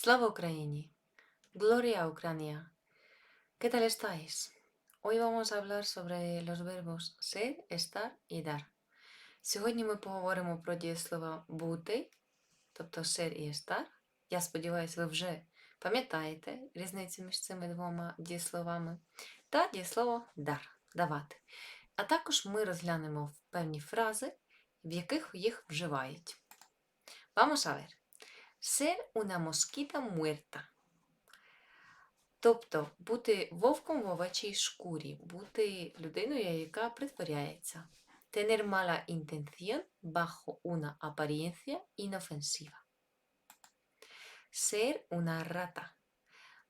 Слава Україні! Gloria a Ucrania! ¿Qué tal estáis? Hoy vamos a hablar sobre los verbos ser, estar і dar. Сьогодні ми поговоримо про дієслова бути, тобто ser і estar. Я сподіваюся, ви вже пам'ятаєте різницю між цими двома дієсловами. Та дієслово dar давати. А також ми розглянемо певні фрази, в яких їх вживають. Vamos a ver. Ser una mosquita muerta. Тобто бути вовком в овечій шкурі, бути людиною, яка притворяється. Tener mala intención bajo una apariencia inofensiva. Ser una rata.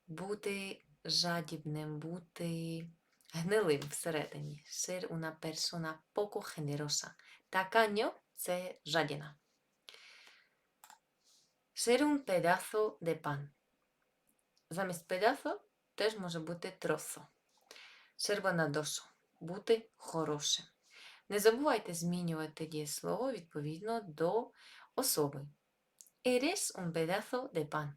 Бути жадібним, бути гнилим всередині. Ser una persona poco generosa. Tacaño – це жадіна. Ser un pedazo de pan. Замість pedazo теж може бути trozo. Ser бути хорошим. Не забувайте змінювати дієслово відповідно до особи. Eres un pedazo de pan.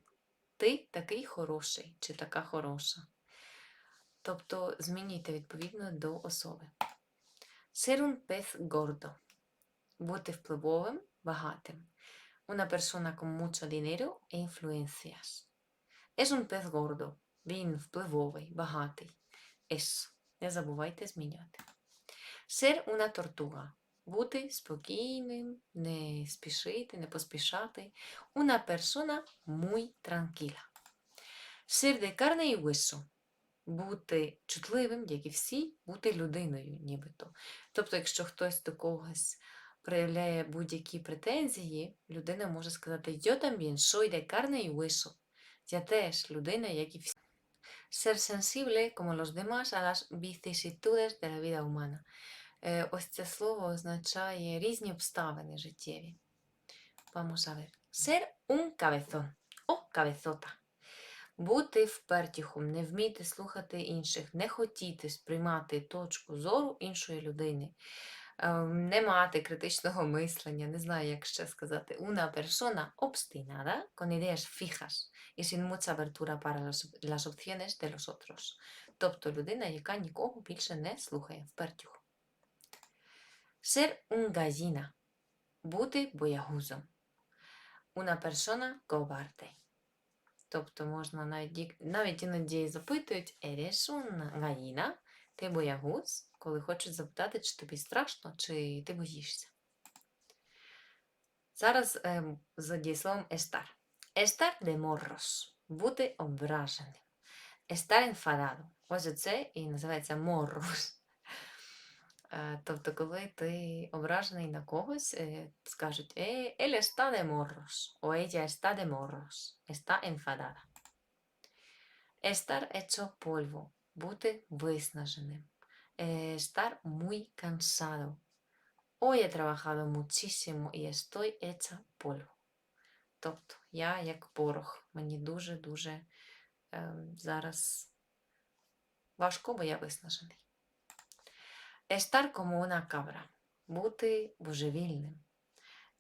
Ти такий хороший чи така хороша. Тобто змінюйте відповідно до особи. Ser un pez gordo. Бути впливовим, багатим. Una persona con mucho dinero e influencias. Es un pez gordo. Він впливовий, багатий. Es. Не забувайте змінювати. Ser una tortuga. Бути спокійним, не спішити, не поспішати. Una persona muy tranquila. Ser de carne y hueso. Бути чутливим, як і всі, бути людиною, нібито. Тобто, якщо хтось до когось проявляє будь-які претензії, людина може сказати Yo también soy de carne y hueso. Я теж людина, як і всі. Ser sensible, como los demás, a las vicisitudes de la vida humana. Е, Ось це слово означає різні обставини життєві. Vamos a ver. Ser un cabezón. О, cabezota. Бути впертіхом, не вміти слухати інших, не хотіти сприймати точку зору іншої людини, не мати критичного мислення, не знаю, як ще сказати. Una persona obstinada, con ideas fijas y sin mucha abertura para las, opciones de los otros. Тобто людина, яка нікого більше не слухає, впертіху. Ser un gallina. Бути боягузом. Una persona cobarde. Тобто можна навіть, навіть іноді запитують «Eres una gallina?» Ти боягуз, коли хочуть запитати, чи тобі страшно, чи ти боїшся. Зараз ем, за дієсловом estar. Estar de morros. Бути ображеним. Estar enfadado. Ось оце і називається morros. Е, Тобто, коли ти ображений на когось, е, скажуть «Eh, él está de morros, o ella está de morros, está enfadada. Estar hecho polvo, бути виснаженим. Eh, Estar muy cansado. Hoy he trabajado muchísimo y estoy hecha polvo. Тобто, я як порох, мені дуже-дуже е, зараз важко, бо я виснажений. Estar como una cabra. Бути божевільним.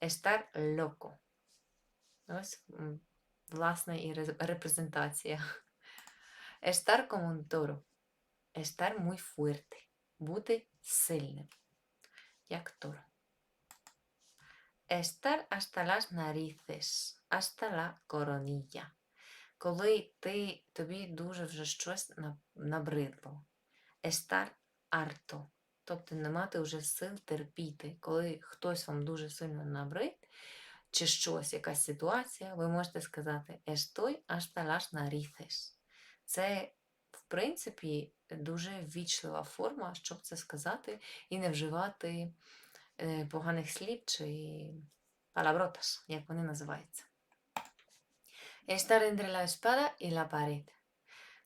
Estar loco. Ось, власне, і репрезентація. Estar como un toro. Estar muy fuerte. Бути сильним. Як торо. Estar hasta las narices. Hasta la coronilla. Коли ти, тобі дуже вже щось набридло. Estar harto. Тобто не мати вже сил терпіти. Коли хтось вам дуже сильно набрид, чи щось, якась ситуація, ви можете сказати Estoy hasta las narices. Це, принципі, дуже ввічлива форма, щоб це сказати, і не вживати е, поганих слів чи палабротас, як вони називаються. Estar entre la espada y la pared.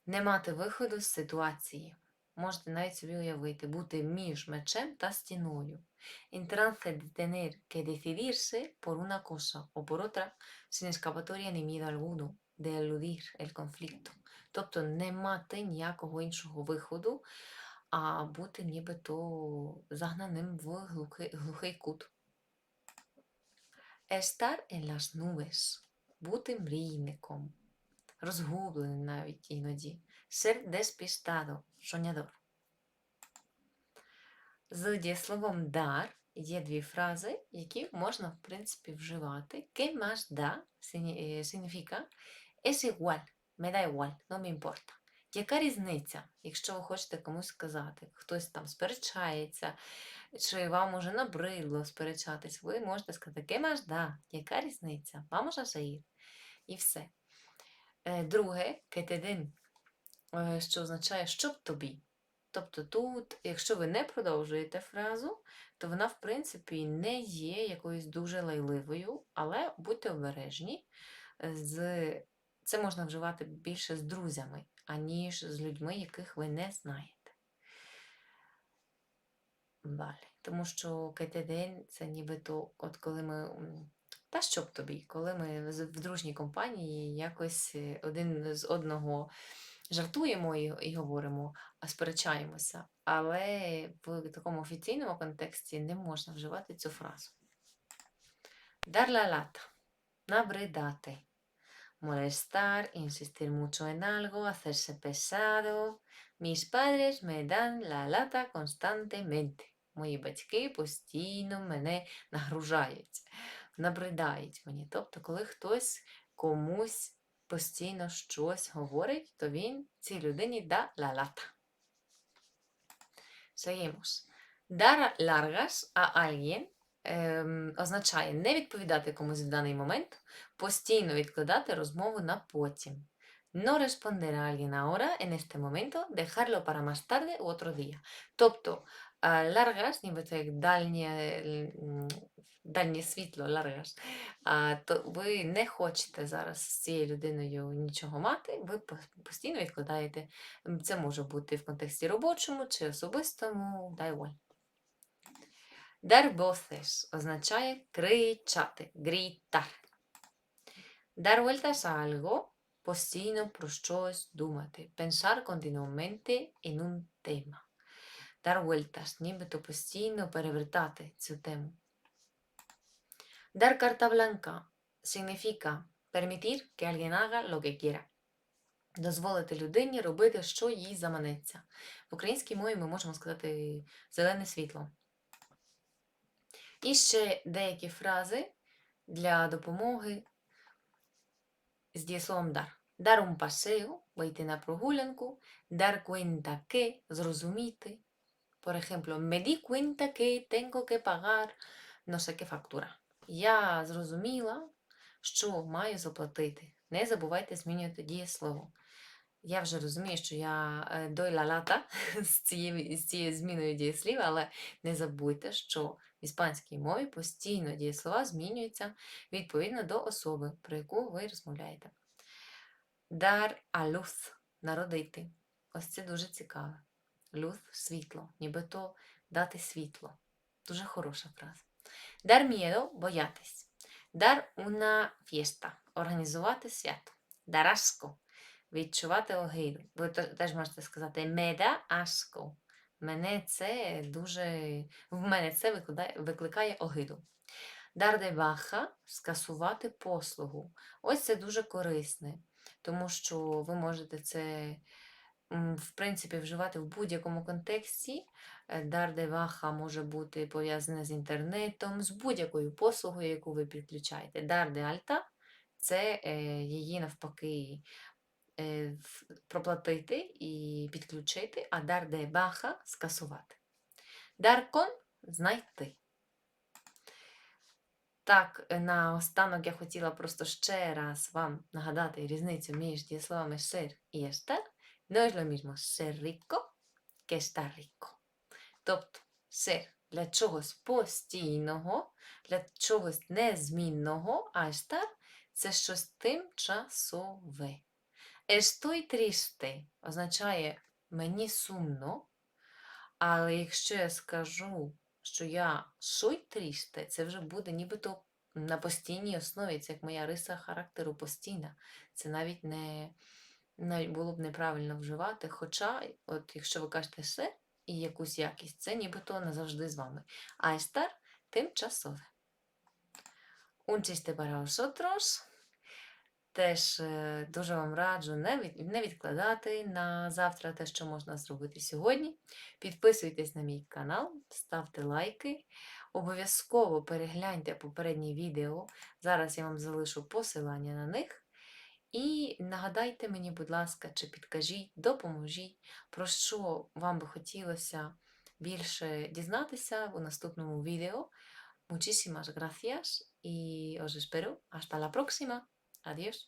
Не мати виходу з ситуації. Можете навіть собі уявити, бути між мечем та стіною. En trance de tener que decidirse por una cosa o por otra, sin escapatoria ni miedo alguno, de eludir el conflicto. Тобто не мати ніякого іншого виходу, а бути нібито загнаним в глухий, глухий кут. Estar en las nubes. Бути мрійником. розгублений навіть іноді. Ser despistado, soñador. З дієсловом дар є дві фрази, які можна, в принципі, вживати. Que más da signi- е, significa es igual, me da igual, no me importa. Яка різниця, якщо ви хочете комусь сказати, хтось там сперечається, чи вам уже набридло сперечатись, ви можете сказати «Que más da?» Яка різниця? Vamos a seguir. І все. Е, Друге, «Que te den», е, що означає щоб тобі. Тобто тут, якщо ви не продовжуєте фразу, то вона, в принципі, не є якоюсь дуже лайливою, але будьте обережні. З... Це можна вживати більше з друзями, аніж з людьми, яких ви не знаєте. Далі. Тому що КТДН це нібито, от коли ми. Та що б тобі, коли ми в дружній компанії якось е, один з одного жартуємо і, і говоримо, а сперечаємося. Але в такому офіційному контексті не можна вживати цю фразу. La. Набридати. Molestar, insistir mucho en algo, hacerse pesado. Mis padres me dan la lata constantemente. Мої батьки постійно мене нагружають, набридають мені. Тобто, коли хтось комусь постійно щось говорить, то він цій людині да la lata. Seguimos. Dar largas a alguien ем, означає не відповідати комусь в даний момент, постійно відкладати розмову на потім. No responder a alguien ahora, en este momento, dejarlo para más tarde u otro día. Тобто, а, largas, ніби це як дальнє, дальнє світло, largas, то ви не хочете зараз з цією людиною нічого мати, ви постійно відкладаєте. Це може бути в контексті робочому чи особистому, дай воль. Dar voces означає кричати, gritar. Dar vueltas a algo постійно про щось думати. Pensar continuamente en un tema. Dar vueltas, нібито постійно перевертати цю тему. Dar carta blanca significa permitir que alguien haga lo que quiera. Дозволити людині робити, що їй заманеться. В українській мові ми можемо сказати зелене світло. І ще деякі фрази для допомоги з дієсловом дар. Dar un paseo, вийти на прогулянку, dar cuenta que, зрозуміти. Por ejemplo, me di cuenta que tengo que pagar no sé qué factura. Я зрозуміла, що маю заплатити. Не забувайте змінювати дієслово. Я вже розумію, що я е, la lata з цією, з цією зміною дієслів, але не забудьте, що іспанській мові постійно дієслова змінюються відповідно до особи, про яку ви розмовляєте. A luz – народити. Ось це дуже цікаве. Luz – світло, нібито дати світло. Дуже хороша фраза. Dar miedo – боятись. Dar una fiesta – організувати свято. Asco – відчувати огиду. Ви теж можете сказати da asco. Мене це дуже... В мене це викликає, викликає огиду. Baja – скасувати послугу. Ось це дуже корисне, тому що ви можете це, в принципі, вживати в будь-якому контексті. Е, Dar може бути пов'язане з інтернетом, з будь-якою послугою, яку ви підключаєте. Alta – це е, її навпаки проплатити і підключити, а dar de baja – скасувати. Con – знайти. Так, е, наостанок я хотіла просто ще раз вам нагадати різницю між дієсловами ser і estar. No es lo mismo ser. Тобто ser для чогось постійного, для чогось незмінного, а estar – це щось тимчасове. Estoy triste означає мені сумно, але якщо я скажу, що я soy triste, це вже буде нібито на постійній основі, це як моя риса характеру постійна. Це навіть не навіть було б неправильно вживати. Хоча, от якщо ви кажете все і якусь якість, це нібито назавжди з вами. А тимчасове. Un chiste para vosotros. Теж е, дуже вам раджу не, від, не відкладати на завтра те, що можна зробити сьогодні. Підписуйтесь на мій канал, ставте лайки. Обов'язково перегляньте попередні відео. Зараз я вам залишу посилання на них. І нагадайте мені, будь ласка, чи підкажіть, допоможіть, про що вам би хотілося більше дізнатися у наступному відео. Muchísimas gracias y os espero hasta la próxima. Adiós.